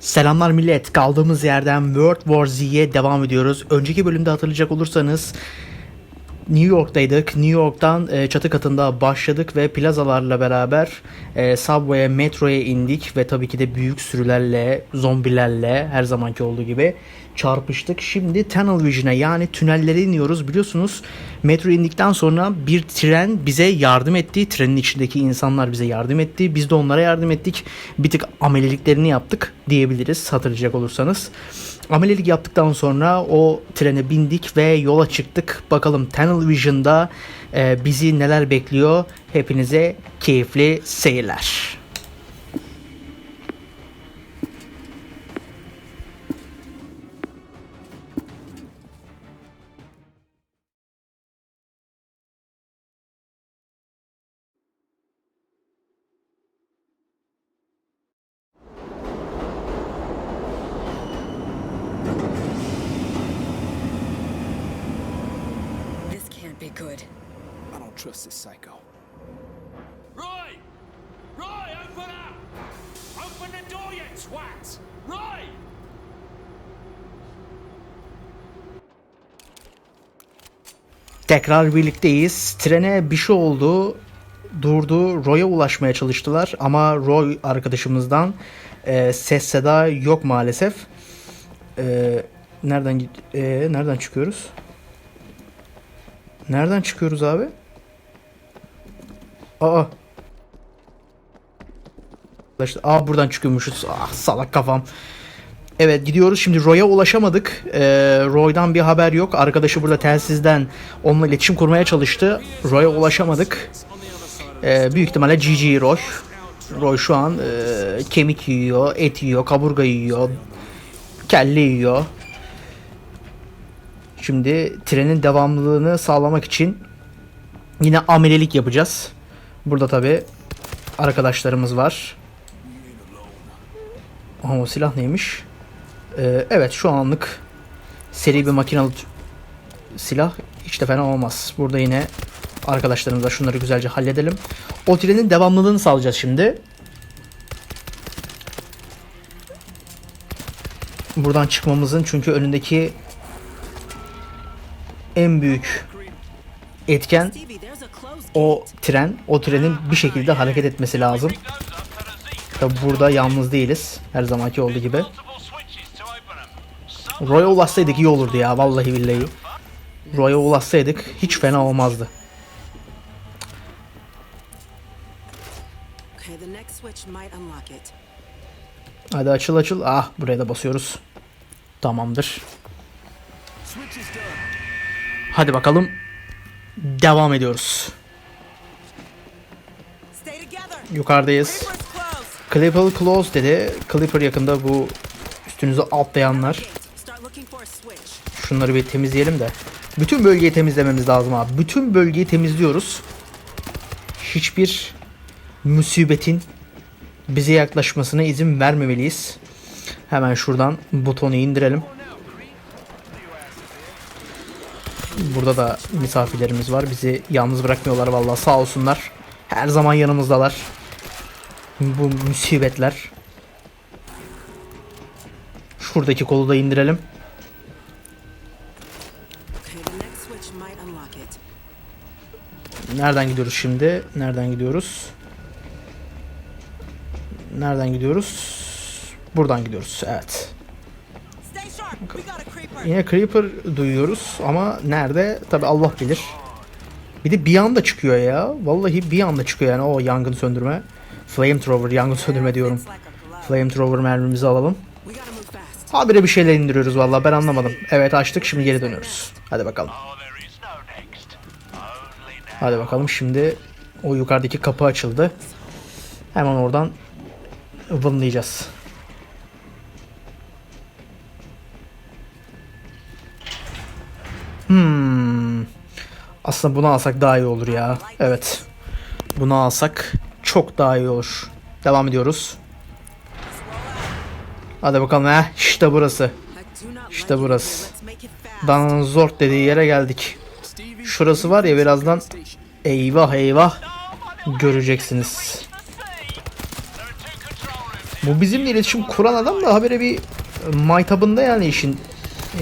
Selamlar millet. Kaldığımız yerden World War Z'ye devam ediyoruz. Önceki bölümde hatırlayacak olursanız New York'taydık. New York'tan e, çatı katında başladık ve plazalarla beraber e, Subway'e, metroya indik ve tabii ki de büyük sürülerle, zombilerle her zamanki olduğu gibi çarpıştık. Şimdi Tunnel Vision'a yani tünellere iniyoruz. Biliyorsunuz metro indikten sonra bir tren bize yardım etti. Trenin içindeki insanlar bize yardım etti. Biz de onlara yardım ettik. Bir tık ameleliklerini yaptık diyebiliriz hatırlayacak olursanız. Amelelik yaptıktan sonra o trene bindik ve yola çıktık. Bakalım Tunnel Vision'da e, bizi neler bekliyor. Hepinize keyifli seyirler. Twat! Roy! Tekrar birlikteyiz. Trene bir şey oldu. Durdu. Roy'a ulaşmaya çalıştılar ama Roy arkadaşımızdan e, ses seda yok maalesef. E, nereden e, nereden çıkıyoruz? Nereden çıkıyoruz abi? Aa. İşte, aa buradan çıkıyormuşuz. Ah salak kafam. Evet gidiyoruz. Şimdi Roy'a ulaşamadık. Ee, Roy'dan bir haber yok. Arkadaşı burada telsizden onunla iletişim kurmaya çalıştı. Roy'a ulaşamadık. Ee, büyük ihtimalle GG Roy. Roy şu an e, kemik yiyor, et yiyor, kaburga yiyor, kelle yiyor. Şimdi trenin devamlılığını sağlamak için yine amelelik yapacağız. Burada tabi arkadaşlarımız var. Aha o silah neymiş? Ee, evet şu anlık seri bir makinalı silah hiç de fena olmaz. Burada yine arkadaşlarımızla şunları güzelce halledelim. O trenin devamlılığını sağlayacağız şimdi. Buradan çıkmamızın çünkü önündeki en büyük etken o tren, o trenin bir şekilde hareket etmesi lazım. Tabi burada yalnız değiliz. Her zamanki olduğu gibi. Roy'a ulaşsaydık iyi olurdu ya vallahi billahi. Roy'a ulaşsaydık hiç fena olmazdı. Hadi açıl açıl. Ah buraya da basıyoruz. Tamamdır. Hadi bakalım. Devam ediyoruz. Yukarıdayız. Clipper close dedi. Clipper yakında bu üstünüze atlayanlar. Şunları bir temizleyelim de. Bütün bölgeyi temizlememiz lazım abi. Bütün bölgeyi temizliyoruz. Hiçbir musibetin bize yaklaşmasına izin vermemeliyiz. Hemen şuradan butonu indirelim. Burada da misafirlerimiz var. Bizi yalnız bırakmıyorlar vallahi sağ olsunlar. Her zaman yanımızdalar. Bu musibetler. Şuradaki kolu da indirelim. Nereden gidiyoruz şimdi? Nereden gidiyoruz? Nereden gidiyoruz? Buradan gidiyoruz. Evet. Yine Creeper duyuyoruz ama nerede? Tabi Allah bilir. Bir de bir anda çıkıyor ya. Vallahi bir anda çıkıyor yani o yangın söndürme. Flamethrower, yangın söndürme diyorum. Flamethrower mermimizi alalım. Habire bir şeyler indiriyoruz vallahi ben anlamadım. Evet açtık şimdi geri dönüyoruz. Hadi bakalım. Hadi bakalım şimdi o yukarıdaki kapı açıldı. Hemen oradan vınlayacağız. Hmm. Aslında bunu alsak daha iyi olur ya. Evet. Bunu alsak çok daha iyi olur. Devam ediyoruz. Hadi bakalım ha. İşte burası. İşte burası. here. Let's make it fast. Dananın zort dediği yere geldik. Şurası var ya birazdan eyvah eyvah göreceksiniz. Bu bizimle iletişim kuran adam da habire bir maytabında yani işin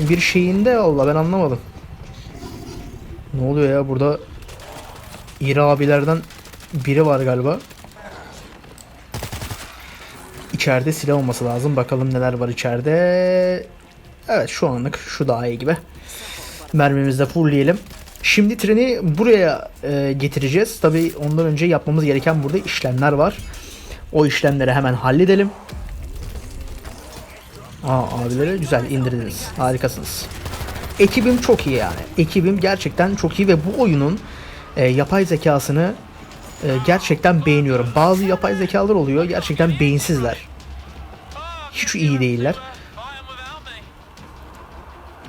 bir şeyinde Allah ben anlamadım. Ne oluyor ya burada İri abilerden biri var galiba. İçeride silah olması lazım. Bakalım neler var içeride. Evet şu anlık şu daha iyi gibi. Mermimizi de fullleyelim. Şimdi treni buraya e, getireceğiz. Tabi ondan önce yapmamız gereken burada işlemler var. O işlemleri hemen halledelim. Aa abileri güzel indirdiniz. Harikasınız. Ekibim çok iyi yani. Ekibim gerçekten çok iyi ve bu oyunun e, yapay zekasını e, gerçekten beğeniyorum. Bazı yapay zekalar oluyor gerçekten beyinsizler. Hiç iyi değiller.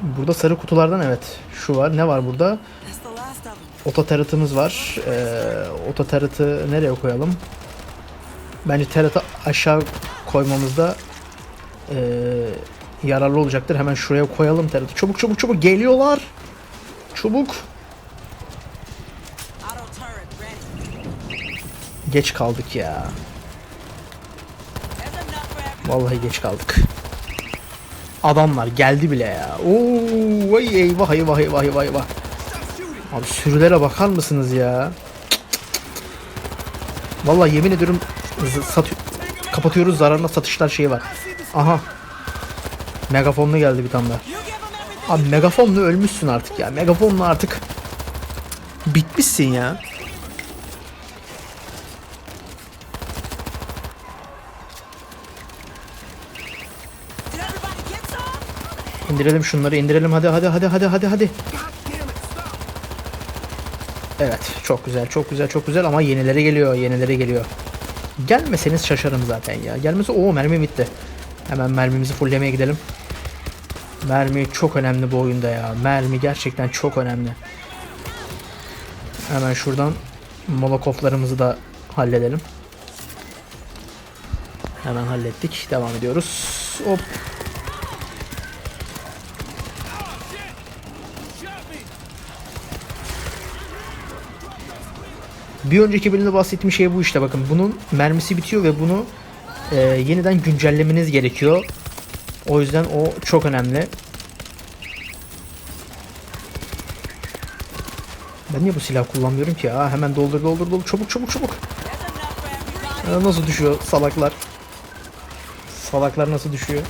Burada sarı kutulardan evet şu var. Ne var burada? Them. Ototarıtımız var. Ee, ototarıtı nereye koyalım? Bence tarıtı aşağı koymamızda ee, yararlı olacaktır. Hemen şuraya koyalım tarıtı. Çabuk çabuk çabuk geliyorlar. Çabuk. Geç kaldık ya. Vallahi geç kaldık. Adamlar geldi bile ya. Oo, vay eyvah eyvah eyvah eyvah eyvah. Abi sürülere bakar mısınız ya? Vallahi yemin ediyorum satı- kapatıyoruz zararına satışlar şeyi var. Aha. Megafonlu geldi bir tane. Abi megafonla ölmüşsün artık ya. Megafonla artık bitmişsin ya. İndirelim şunları indirelim hadi hadi hadi hadi hadi hadi. Evet çok güzel çok güzel çok güzel ama yenileri geliyor yenileri geliyor. Gelmeseniz şaşarım zaten ya. Gelmese o mermi bitti. Hemen mermimizi fulllemeye gidelim. Mermi çok önemli bu oyunda ya. Mermi gerçekten çok önemli. Hemen şuradan molokoflarımızı da halledelim. Hemen hallettik. Devam ediyoruz. Hop Bir önceki bölümde bahsettiğim şey bu işte bakın. Bunun mermisi bitiyor ve bunu e, yeniden güncellemeniz gerekiyor. O yüzden o çok önemli. Ben niye bu silah kullanmıyorum ki ya? Hemen doldur doldur doldur. Çabuk çabuk çabuk. Ya nasıl düşüyor salaklar? Salaklar nasıl düşüyor?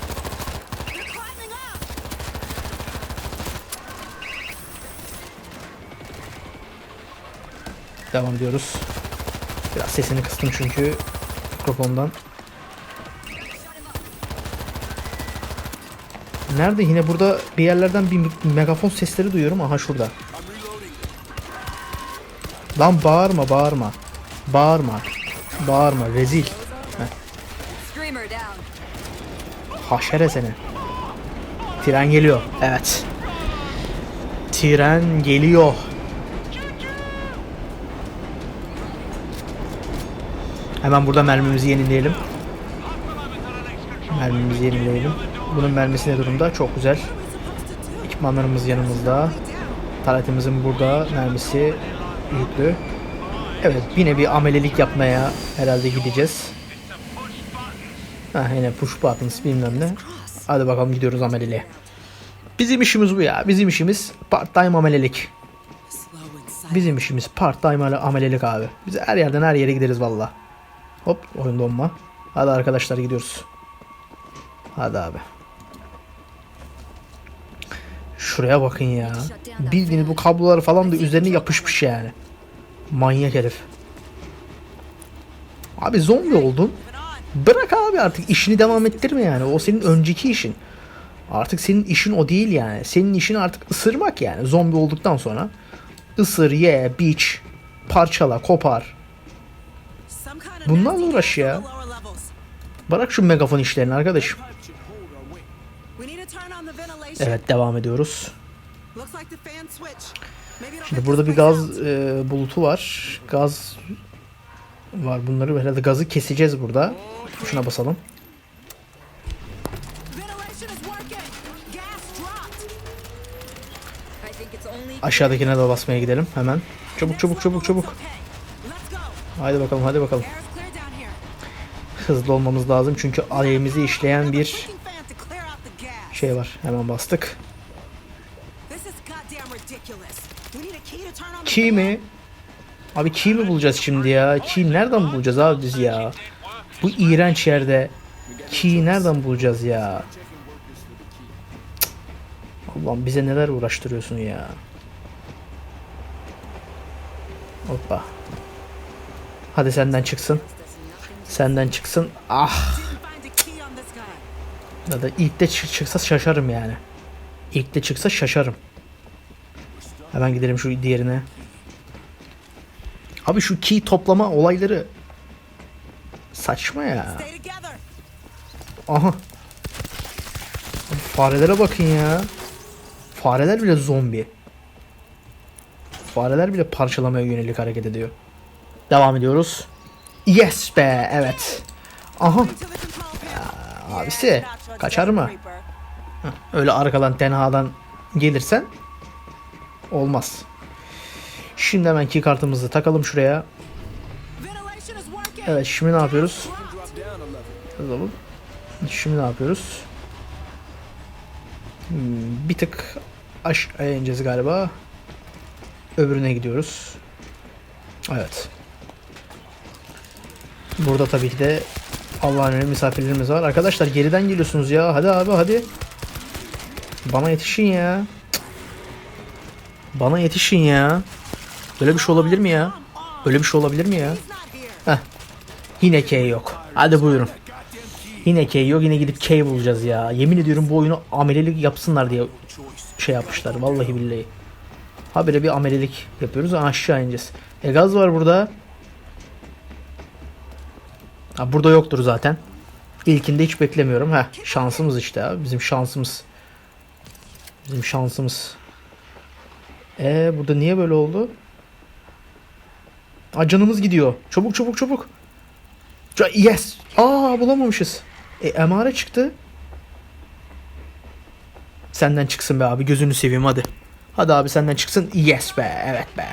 Devam ediyoruz. Biraz sesini kıstım çünkü mikrofondan. Nerede yine burada bir yerlerden bir megafon sesleri duyuyorum. Aha şurada. Lan bağırma bağırma. Bağırma. Bağırma rezil. Haşere seni. Tren geliyor. Evet. Tren geliyor. Hemen burada mermimizi yenileyelim. Mermimizi yenileyelim. Bunun mermisi ne durumda? Çok güzel. Ekipmanlarımız yanımızda. Taletimizin burada mermisi yüklü. Evet yine bir amelelik yapmaya herhalde gideceğiz. Ha yine push buttons bilmem ne. Hadi bakalım gidiyoruz ameleliğe. Bizim işimiz bu ya. Bizim işimiz part time amelelik. Bizim işimiz part time amelelik abi. Biz her yerden her yere gideriz valla. Hop oyun donma. Hadi arkadaşlar gidiyoruz. Hadi abi. Şuraya bakın ya. Bildiğiniz bu kablolar falan da üzerine yapışmış yani. Manyak herif. Abi zombi oldun. Bırak abi artık işini devam ettirme yani. O senin önceki işin. Artık senin işin o değil yani. Senin işin artık ısırmak yani. Zombi olduktan sonra ısır, ye, biç, parçala, kopar. Bunlarla uğraş ya. Bırak şu megafon işlerini arkadaşım. Evet devam ediyoruz. Şimdi burada bir gaz e, bulutu var. Gaz var. Bunları herhalde gazı keseceğiz burada. Şuna basalım. Aşağıdakine de basmaya gidelim hemen. Çabuk çabuk çabuk çabuk. Haydi bakalım hadi bakalım. Hızlı olmamız lazım çünkü aleyhimizi işleyen bir şey var. Hemen bastık. Key mi? Abi key mi bulacağız şimdi ya? Key nereden bulacağız abi biz ya? Bu iğrenç yerde key nereden bulacağız ya? Cık. Allah'ım bize neler uğraştırıyorsun ya? Hoppa. Hadi senden çıksın. Senden çıksın. Ah. Ya da ilk de çık- çıksa şaşarım yani. İlk de çıksa şaşarım. Hemen gidelim şu diğerine. Abi şu key toplama olayları saçma ya. Aha. Farelere bakın ya. Fareler bile zombi. Fareler bile parçalamaya yönelik hareket ediyor. Devam ediyoruz. Yes be evet. Aha panel. abisi kaçar mı? Öyle arkadan tenhadan gelirsen olmaz. Şimdi hemen key kartımızı takalım şuraya. Evet şimdi ne yapıyoruz? Şimdi ne yapıyoruz? Hmm, Bir tık aşağıya ineceğiz galiba. Öbürüne gidiyoruz. Evet. Burada tabii ki de Allah'ın emri misafirlerimiz var. Arkadaşlar geriden geliyorsunuz ya. Hadi abi hadi. Bana yetişin ya. Bana yetişin ya. Böyle bir şey olabilir mi ya? Böyle bir şey olabilir mi ya? Heh. Yine K yok. Hadi buyurun. Yine K yok. Yine gidip K bulacağız ya. Yemin ediyorum bu oyunu amelelik yapsınlar diye şey yapmışlar. Vallahi billahi. Habire bir amelelik yapıyoruz. Aşağı ineceğiz. E gaz var burada. Ha, burada yoktur zaten. İlkinde hiç beklemiyorum. Heh, şansımız işte abi. Bizim şansımız. Bizim şansımız. E burada niye böyle oldu? Aa, canımız gidiyor. Çabuk çabuk çabuk. Yes. Aa bulamamışız. E emare çıktı. Senden çıksın be abi gözünü seveyim hadi. Hadi abi senden çıksın. Yes be evet be.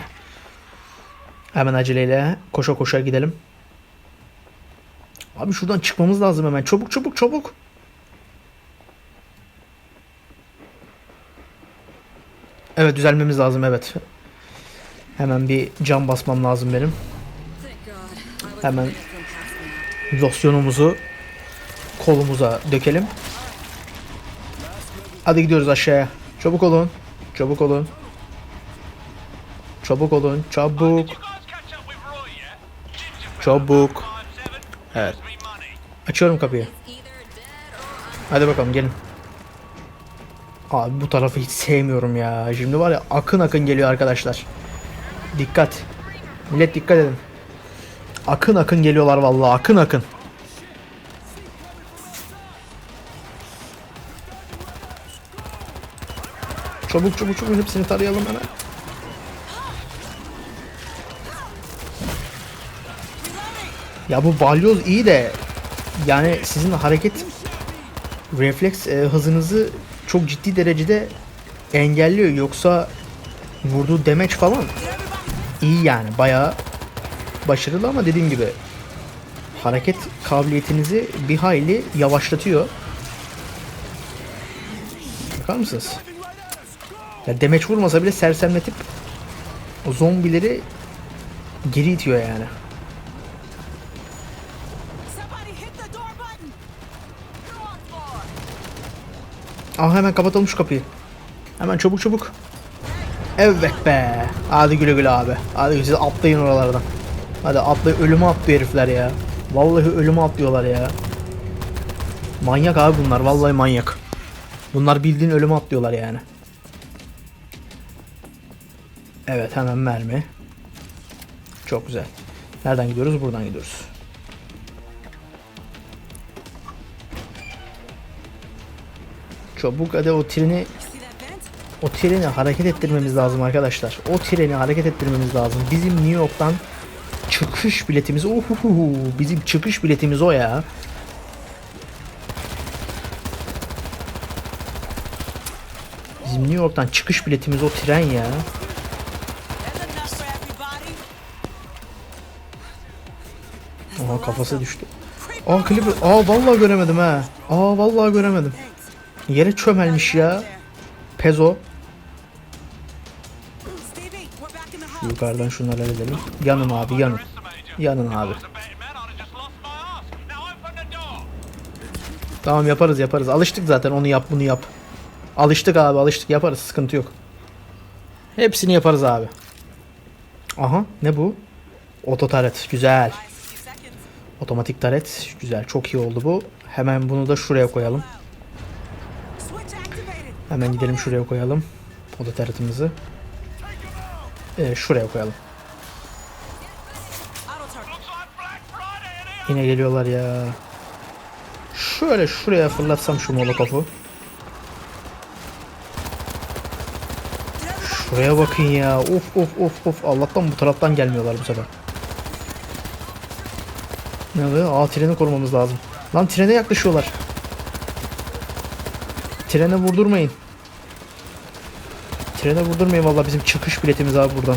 Hemen aceleyle koşa koşa gidelim. Abi şuradan çıkmamız lazım hemen. Çabuk çabuk çabuk. Evet düzelmemiz lazım evet. Hemen bir cam basmam lazım benim. Hemen losyonumuzu kolumuza dökelim. Hadi gidiyoruz aşağıya. Çabuk olun. Çabuk olun. Çabuk olun. Çabuk. Çabuk. Evet. Açıyorum kapıyı. Hadi bakalım gelin. Abi bu tarafı hiç sevmiyorum ya. Şimdi var ya akın akın geliyor arkadaşlar. Dikkat. Millet dikkat edin. Akın akın geliyorlar vallahi akın akın. Çabuk çabuk çabuk hepsini tarayalım hemen. Ya bu balyoz iyi de yani sizin hareket refleks e, hızınızı çok ciddi derecede engelliyor. Yoksa vurduğu demeç falan iyi yani bayağı başarılı ama dediğim gibi hareket kabiliyetinizi bir hayli yavaşlatıyor. Bakar mısınız? Ya demeç vurmasa bile sersemletip o zombileri geri itiyor yani. Ah hemen kapatalım şu kapıyı. Hemen çabuk çabuk. Evet be. Hadi güle güle abi. Hadi siz atlayın oralardan. Hadi atlayın. Ölüme atlıyor herifler ya. Vallahi ölüme atlıyorlar ya. Manyak abi bunlar. Vallahi manyak. Bunlar bildiğin ölüme atlıyorlar yani. Evet hemen mermi. Çok güzel. Nereden gidiyoruz? Buradan gidiyoruz. Çabuk hadi o treni o treni hareket ettirmemiz lazım arkadaşlar. O treni hareket ettirmemiz lazım. Bizim New York'tan çıkış biletimiz. Ohuhu, bizim çıkış biletimiz o ya. Bizim New York'tan çıkış biletimiz o tren ya. Oha kafası düştü. Aa klibi. Aa vallahi göremedim ha. Aa vallahi göremedim. Yere çömelmiş ya. Pezo. Yukarıdan şunları edelim. Yanın abi yanın. Yanın abi. Tamam yaparız yaparız. Alıştık zaten onu yap bunu yap. Alıştık abi alıştık yaparız sıkıntı yok. Hepsini yaparız abi. Aha ne bu? Oto taret güzel. Otomatik taret güzel çok iyi oldu bu. Hemen bunu da şuraya koyalım. Hemen gidelim şuraya koyalım. Oto taretimizi. Ee, şuraya koyalım. Yine geliyorlar ya. Şöyle şuraya fırlatsam şu molotofu. Şuraya bakın ya. Of of of of. Allah'tan bu taraftan gelmiyorlar bu sefer. Ne oluyor? Aa treni korumamız lazım. Lan trene yaklaşıyorlar. Trene vurdurmayın. Trene vurdurmayın vallahi bizim çıkış biletimiz abi buradan.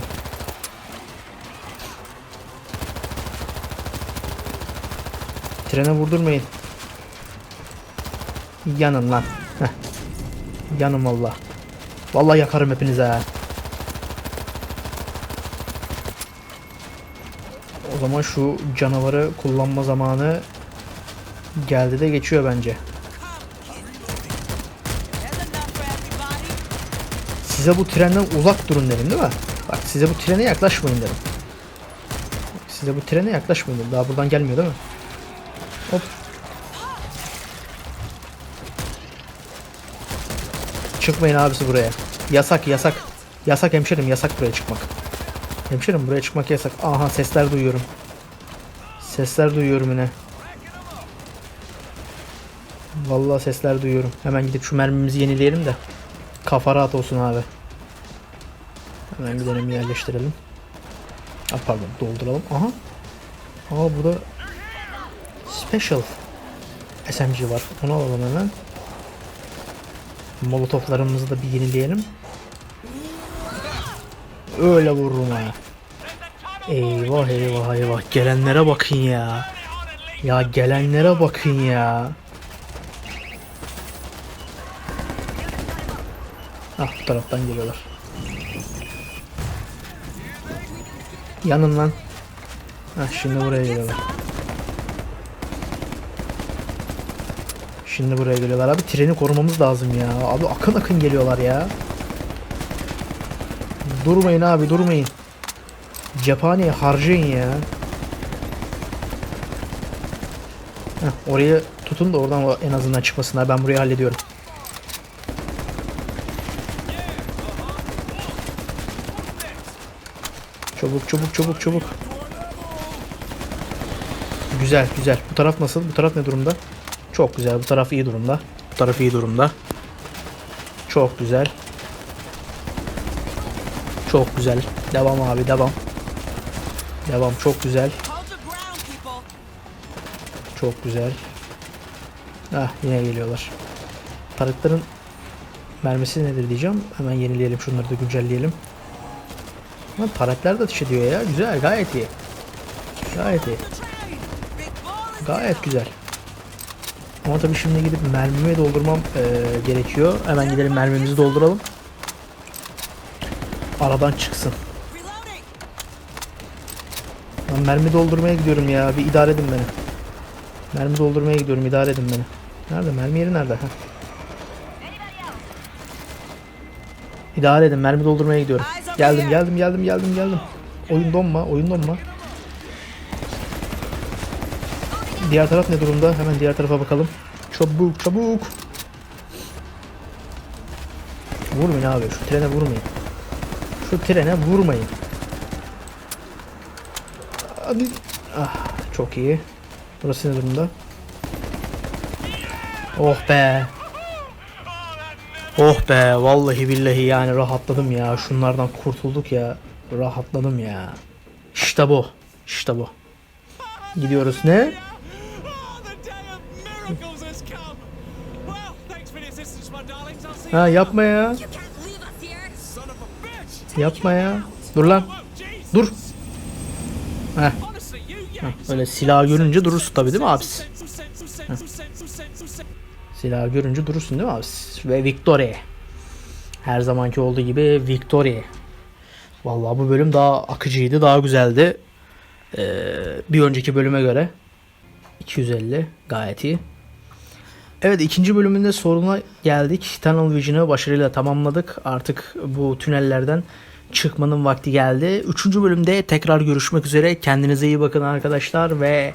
Trene vurdurmayın. Yanın lan. Heh. Yanın valla. Vallahi yakarım hepinize ha. O zaman şu canavarı kullanma zamanı geldi de geçiyor bence. Size bu trenden uzak durun dedim değil mi? Bak size bu trene yaklaşmayın dedim. Size bu trene yaklaşmayın dedim. Daha buradan gelmiyor değil mi? Hop. Çıkmayın abisi buraya. Yasak yasak. Yasak hemşerim yasak buraya çıkmak. Hemşerim buraya çıkmak yasak. Aha sesler duyuyorum. Sesler duyuyorum yine. Vallahi sesler duyuyorum. Hemen gidip şu mermimizi yenileyelim de. Kafa rahat olsun abi. Hemen gidelim yerleştirelim. Ah, pardon dolduralım. Aha. Aa burada Special SMG var. Onu alalım hemen. Molotoflarımızı da bir yenileyelim. Öyle vururum ha. Eyvah eyvah eyvah. Gelenlere bakın ya. Ya gelenlere bakın ya. Ah bu taraftan geliyorlar. Yanın lan. Hah şimdi buraya geliyorlar. Şimdi buraya geliyorlar abi. Treni korumamız lazım ya. Abi akın akın geliyorlar ya. Durmayın abi durmayın. Cephaneyi harcayın ya. Heh, orayı tutun da oradan en azından çıkmasınlar. Ben burayı hallediyorum. Çabuk çabuk çabuk çabuk. Güzel güzel. Bu taraf nasıl? Bu taraf ne durumda? Çok güzel. Bu taraf iyi durumda. Bu taraf iyi durumda. Çok güzel. Çok güzel. Devam abi devam. Devam çok güzel. Çok güzel. Ah yine geliyorlar. Tarıkların mermisi nedir diyeceğim. Hemen yenileyelim şunları da güncelleyelim. Ama taretler de ateş ediyor ya. Güzel gayet iyi. Gayet iyi. Gayet güzel. Ama tabii şimdi gidip mermimi doldurmam eee, gerekiyor. Hemen gidelim mermimizi dolduralım. Aradan çıksın. Ben mermi doldurmaya gidiyorum ya. Bir idare edin beni. Mermi doldurmaya gidiyorum. idare edin beni. Nerede? Mermi yeri nerede? Heh. İdare edin. Mermi doldurmaya gidiyorum. Geldim, geldim, geldim, geldim, geldim. Oyun donma, oyun donma. Diğer taraf ne durumda? Hemen diğer tarafa bakalım. Çabuk, çabuk. Vurmayın abi. Şu trene vurmayın. Şu trene vurmayın. Hadi. Ah, çok iyi. Burası ne durumda? Oh be. Oh be vallahi billahi yani rahatladım ya. Şunlardan kurtulduk ya. Rahatladım ya. İşte bu. İşte bu. Gidiyoruz ne? Ha yapma ya. Yapma ya. Dur lan. Dur. Heh. Yanks Öyle silah görünce durursun tabii değil mi abisi? sense sense. Silah görünce durursun değil mi abi? Ve Victory. Her zamanki olduğu gibi Victory. Vallahi bu bölüm daha akıcıydı, daha güzeldi. Ee, bir önceki bölüme göre 250 gayet iyi. Evet ikinci bölümünde soruna geldik. Tunnel Vision'ı başarıyla tamamladık. Artık bu tünellerden çıkmanın vakti geldi. Üçüncü bölümde tekrar görüşmek üzere. Kendinize iyi bakın arkadaşlar ve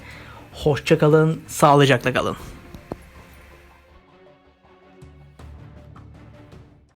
hoşça kalın, sağlıcakla kalın.